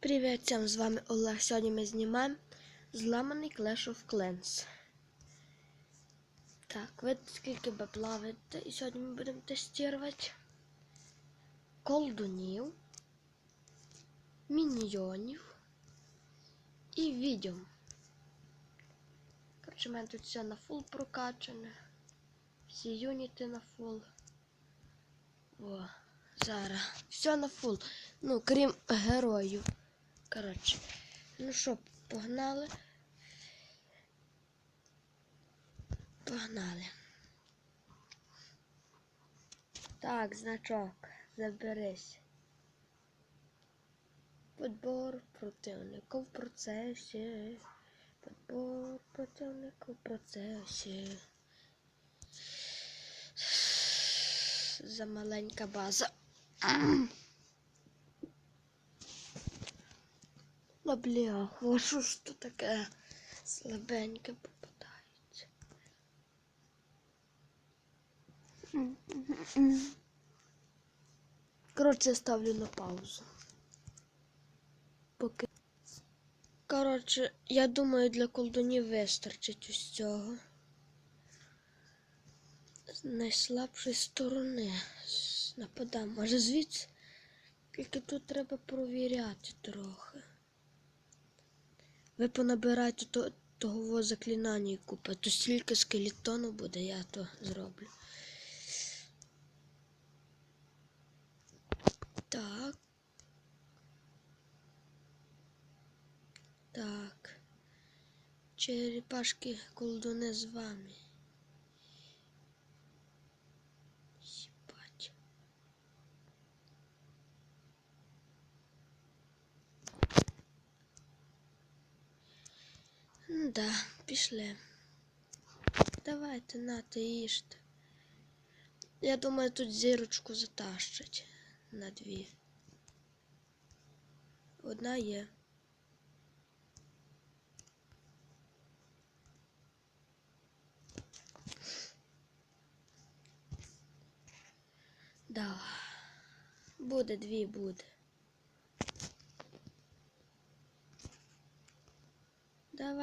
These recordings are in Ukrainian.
Привіт всім, з вами Олег. Сьогодні ми знімаємо зламаний Clash of Clans. Так, ви скільки би плаваєте, і сьогодні ми будемо тестувати колдунів, міньйонів і відьом. Коротше, у мене тут все на фул прокачане. Всі юніти на фул. О, зараз. Все на фул. Ну, крім героїв. Коротше. Ну що, погнали. Погнали. Так, значок. Заберись. Подбор противника в процесі. Подбор противника в процесі. Замаленька база. Ну, бляха, що ж тут таке слабеньке попадається? Коротше, ставлю на паузу. Поки. Коротше, я думаю, для колдунів вистачить ось цього. З найслабшої сторони нападам. Може звідси? Тільки тут треба провіряти трохи. Ви понабирайте то, того заклинання і купа. То стільки скелетону буде, я то зроблю. Так. Так. Черепашки колдуни з вами. Їбать. Ну Да, пішли. Давайте, нате, їжте. Я думаю, тут зірочку затащать на дві. Одна є. Да. Буде дві буде.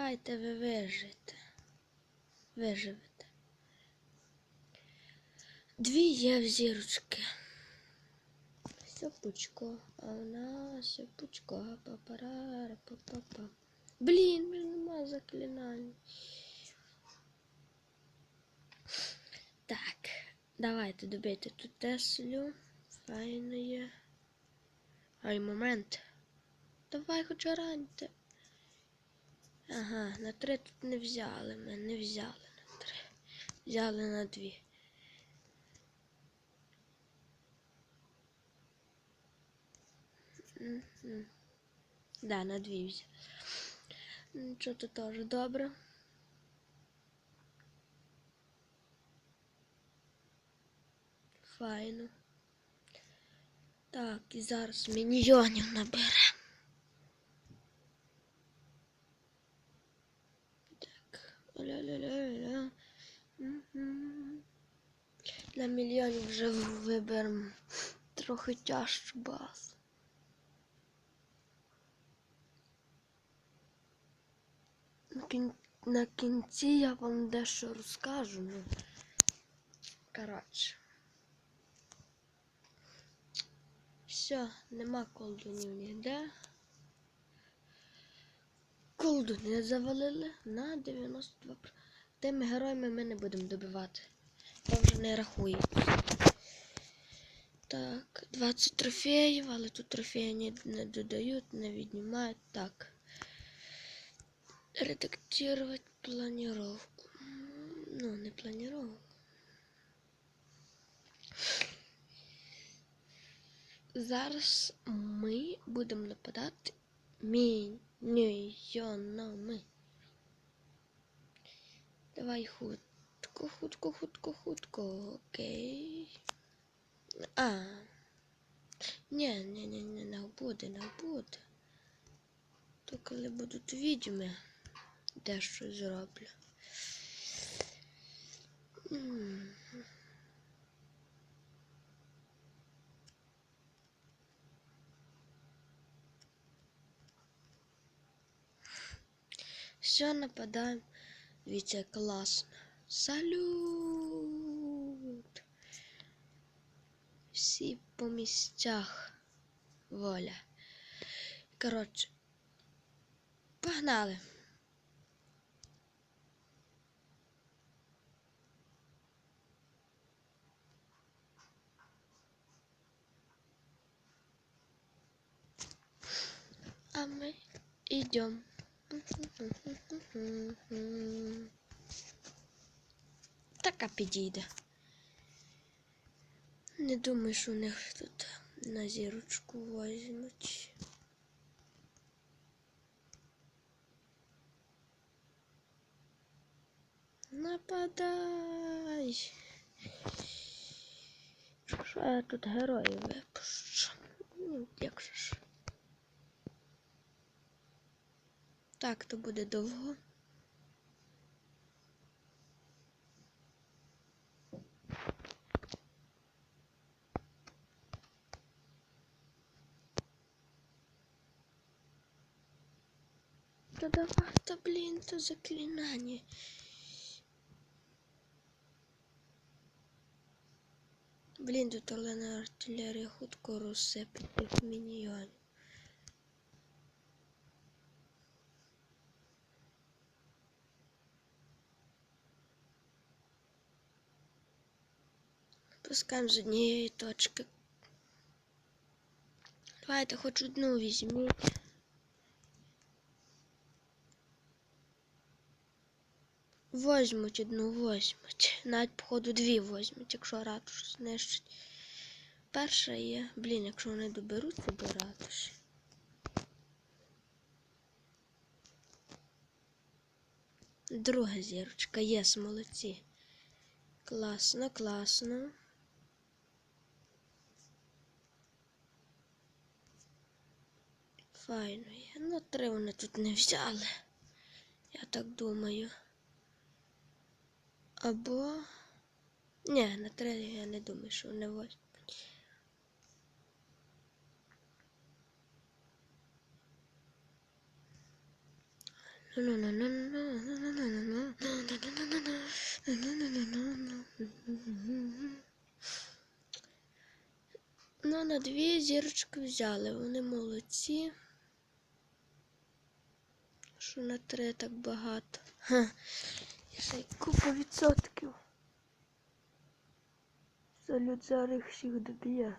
Давайте ви вижите. Виживете. Дві є в зірочки. Все а у нас все пучко, папарара, папапа. Блін, вже нема заклинань. Так, давайте добити тут Теслю. Файно є. Ай, момент. Давай хоч раньте. Ага, на три тут не взяли. Ми не взяли на три. Взяли на дві. Мгм. Да, на дві взяли. Нічого тут теж добре. Файно. Так, і зараз міньйонів набере. Так. Ля-ля-ля-ля. Мгм. Для мільйонів вже виберемо трохи тяжчу. На. На кінці я вам дещо розкажу. Ну, коротше. Все, нема колдунів ніде. Колдуни завалили на 92%. Тими героями ми не будемо добивати. То вже не рахується. Так, 20 трофеїв, але тут трофеї не, не додають, не віднімають. Так. Редактировать планировку. М, Ну, не планировку. Зараз ми будемо нападати міньйонами. Давай хутко, хутко, хутко, хутко. Окей. А. Не буде, не буде. То коли будуть відьми, дещо зроблю. Все, нападаємо. Дивіться, як класно. Салют! Всі по місцях. Воля. Коротше. Погнали. А мы идем. Така підійде. Не думаю, що у них тут на зірочку возьмуть. Нападай. Що я тут героїв випущу? Ну, якщо ж. Так, то буде довго. Та давай, та блін, то заклинання. Блін, тут олена артилерія хутко розсипить тих Пускаємо з однієї точки. Давайте хоч одну візьміть. Возьмуть одну, возьмуть. Навіть, походу, дві возьмуть, якщо ратуш знищить. Перша є. Блін, якщо вони доберуться до ратуші. Друга зірочка, єс, молодці. Класно, класно. Файно є. Ну, три вони тут не взяли. Я так думаю. Або. Ні, на три я не думаю, що вони возьмуть. Ну, на дві зірочки взяли, вони молодці. Що на три так багато. Ха. Ще й купа відсотків. Салют зараз їх всіх доб'є.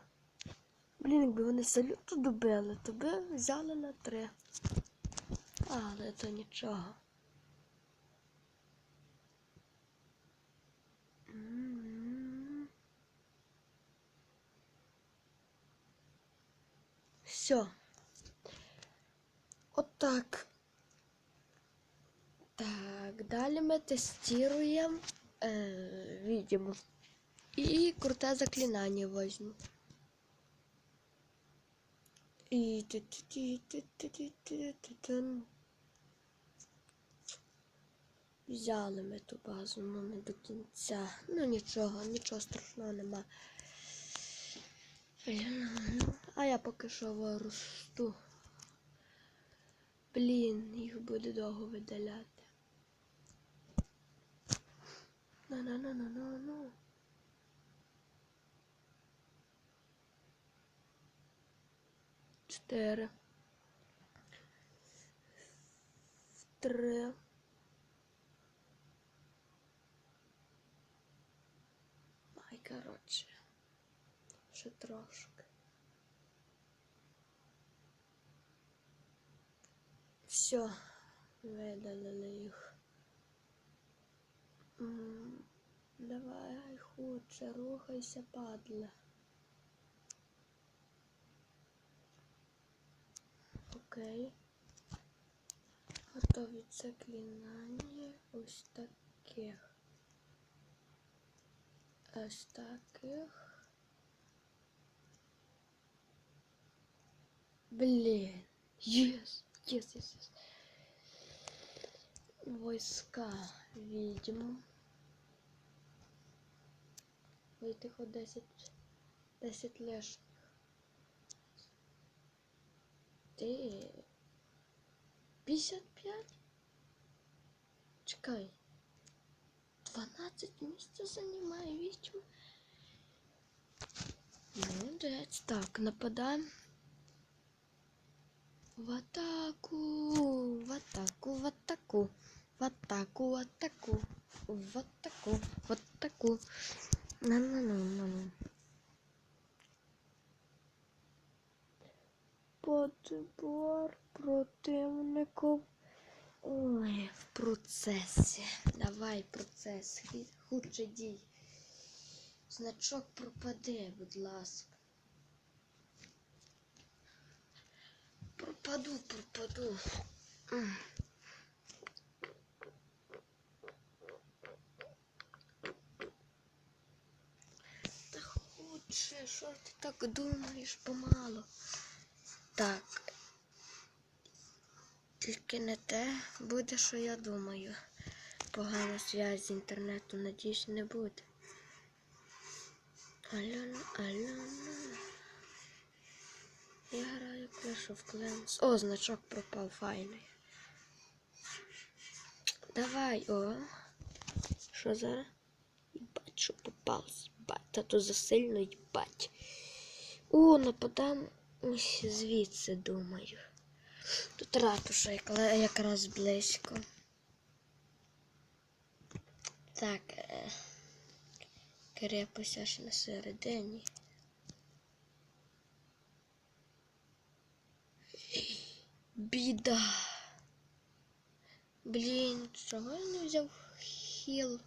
Блін, якби вони салюту добили, то би взяли на три. Але то нічого. Все. Отак. Так, далі ми тестуємо е, відьму. І круте заклинання возьму. І. Взяли ми ту базу, ну не до кінця. Ну нічого, нічого страшного нема. А я поки що росту. Блін, їх буде довго видаляти. На-на-на-на-на-на. Чотири. Три. Ай, коротше. Ще трошки. Все, видалили їх. Давай, худше, рухайся, падла. Окей. Готові заклинання ось таких. Ось таких. Блін. Єс, єс, єс, єс. Войска відьм. Вийти хоч 10, 10 лишніх. Ти 55? Чекай. 12 місця займає відьма. Молодець. Так, нападаємо. В атаку, в атаку, в атаку, В атаку, в атаку, в атаку, в атаку. На-на-на-на-на. Подбор противників. Ой, в процесі. Давай процес. Худше дій. Значок пропаде, будь ласка. Пропаду, пропаду. М. Та худше, що ти так думаєш помало? Так. Тільки не те буде, що я думаю. Погана зв'язь з інтернету, надіюсь, не буде. Альона, Альона. Я граю Clash of Clans. О, значок пропав файний. Давай, о. Що зараз? Що попався. Та то засильно їбать. О, нападам ось звідси, думаю. Тут ратуша якраз близько. Так. Е... Крепость аж на середині. Біда. Блін, чого я не взяв хіл?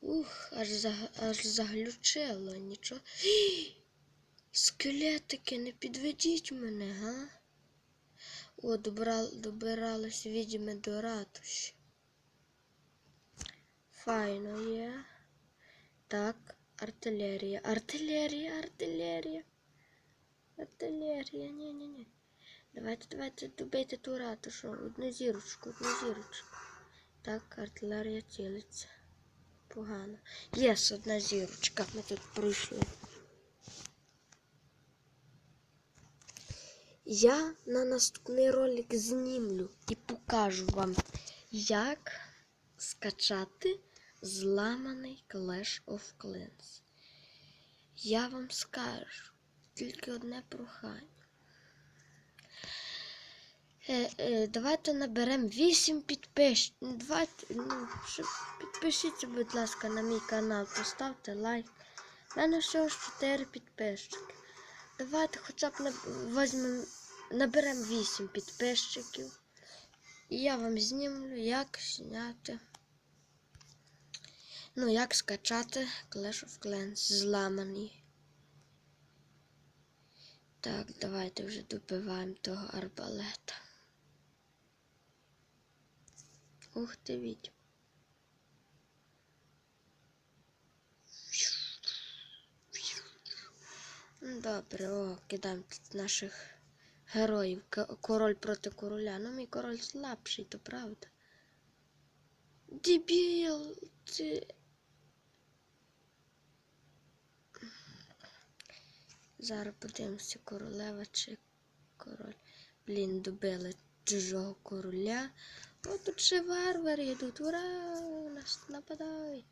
Ух, аж, за, аж заглючило, нічого. Скелетики, не підведіть мене, га? О, добра, добиралась відьми до ратуші. Файно є. Так, артилерія. Артилерія, артилерія. Артилерія, ні-ні-ні. Давайте, давайте добийте ту ратушу. Одну зірочку, одну зірочку. Так, артилерія цілиться. Погано. Єс, одна зірочка. Ми тут пройшли. Я на наступний ролик знімлю і покажу вам, як скачати зламаний Clash of Clans. Я вам скажу тільки одне прохання. Е, е, давайте наберемо 8 підписчиків. Давайте, ну, підпишіться, будь ласка, на мій канал, поставте лайк. У мене всього ж 4 підписчики. Давайте хоча б наб- візьмемо, наберемо 8 підписчиків. І я вам знімлю, як зняти. Ну, як скачати Clash of Clans зламаний. Так, давайте вже добиваємо того арбалета. Ух ти відь. Добре, о, кидаємо тут наших героїв. Король проти короля. Ну, мій король слабший, то правда. Дебіл, ти. Зараз подивимося, королева чи король. Блін, добили чужого короля. О, тут ще варвари йдуть. Ура! Нас нападають.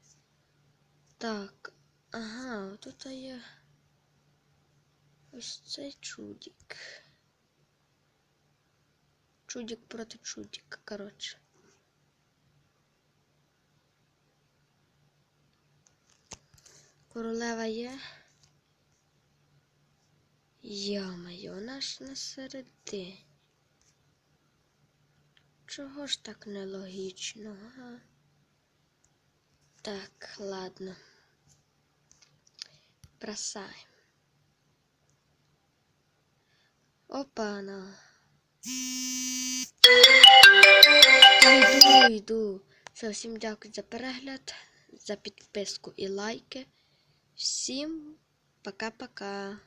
Так, ага, тут є ось цей чудик. Чудик проти чудика, коротше. Королева є. Йо-моє, вона ж на середині. Чого ж так нелогічно, га? Так, ладно. Бросаємо. Опана. Йду, йду. Всім дякую за перегляд, за підписку і лайки. Всім пока-пока.